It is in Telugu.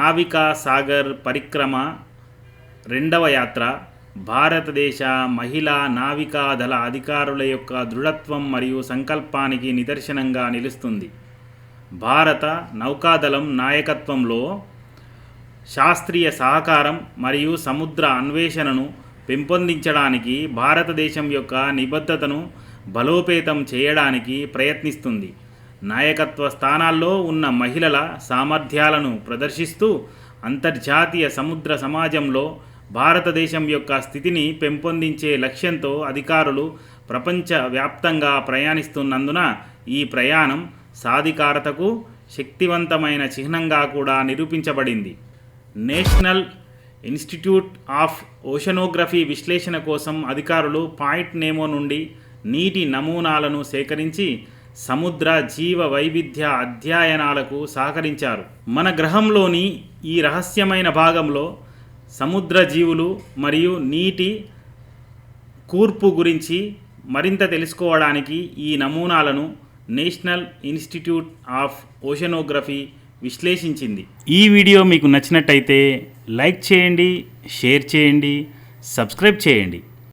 నావికా సాగర్ పరిక్రమ రెండవ యాత్ర. భారతదేశ మహిళా నావికాదళ అధికారుల యొక్క దృఢత్వం మరియు సంకల్పానికి నిదర్శనంగా నిలుస్తుంది. భారత నౌకాదళం నాయకత్వంలో శాస్త్రీయ సహకారం మరియు సముద్ర అన్వేషణను పెంపొందించడానికి భారతదేశం యొక్క నిబద్ధతను బలోపేతం చేయడానికి ప్రయత్నిస్తుంది. నాయకత్వ స్థానాల్లో ఉన్న మహిళల సామర్థ్యాలను ప్రదర్శిస్తూ అంతర్జాతీయ సముద్ర సమాజంలో భారతదేశం యొక్క స్థితిని పెంపొందించే లక్ష్యంతో అధికారులు ప్రపంచవ్యాప్తంగా ప్రయాణిస్తున్నందున ఈ ప్రయాణం సాధికారతకు శక్తివంతమైన చిహ్నంగా కూడా నిరూపించబడింది. నేషనల్ ఇన్స్టిట్యూట్ ఆఫ్ ఓషనోగ్రఫీ విశ్లేషణ కోసం అధికారులు పాయింట్ నేమో నుండి నీటి నమూనాలను సేకరించి సముద్ర జీవ వైవిధ్య అధ్యయనాలకు సహకరించారు. మన గ్రహంలోని ఈ రహస్యమైన భాగంలో సముద్ర జీవులు మరియు నీటి కూర్పు గురించి మరింత తెలుసుకోవడానికి ఈ నమూనాలను నేషనల్ ఇన్స్టిట్యూట్ ఆఫ్ ఓషనోగ్రఫీ విశ్లేషించింది. ఈ వీడియో మీకు నచ్చినట్టయితే లైక్ చేయండి షేర్ చేయండి సబ్స్క్రైబ్ చేయండి.